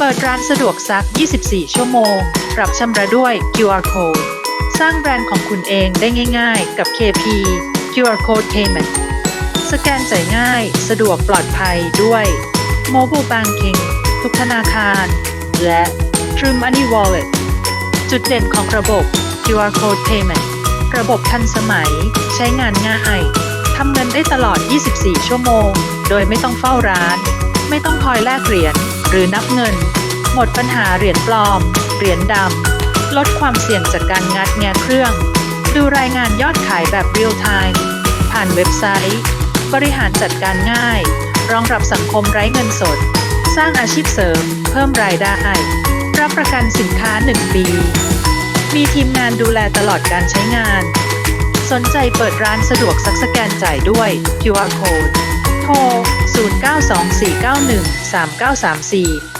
เปิดร้านสะดวกซัก 24 ชั่วโมง รับชำระด้วย QR code สร้างแบรนด์ของคุณเองได้ง่ายๆ กับ KP QR code payment สแกนจ่ายง่าย สะดวกปลอดภัยด้วย Mobile Banking ทุกธนาคาร และ True Money Wallet จุดเด่นของระบบ QR code payment ระบบทันสมัย ใช้งานง่ายทำเงินได้ตลอด 24 ชั่วโมง โดยไม่ต้องเฝ้าร้าน ไม่ต้องคอยแลกเหรียญ หรือนับเงิน หมดปัญหาเหรียญปลอม เหรียญดำ ลดความเสี่ยงจากการงัดแงะเครื่อง ดูรายงานยอดขายแบบเรียลไทม์ผ่านเว็บไซต์ บริหารจัดการง่าย รองรับสังคมไร้เงินสด สร้างอาชีพเสริม เพิ่มรายได้ รับประกันสินค้า 1 ปี มีทีมงานดูแลตลอดการใช้งาน สนใจเปิดร้านสะดวกซักสแกนจ่ายด้วย QR code โทร 2491 3934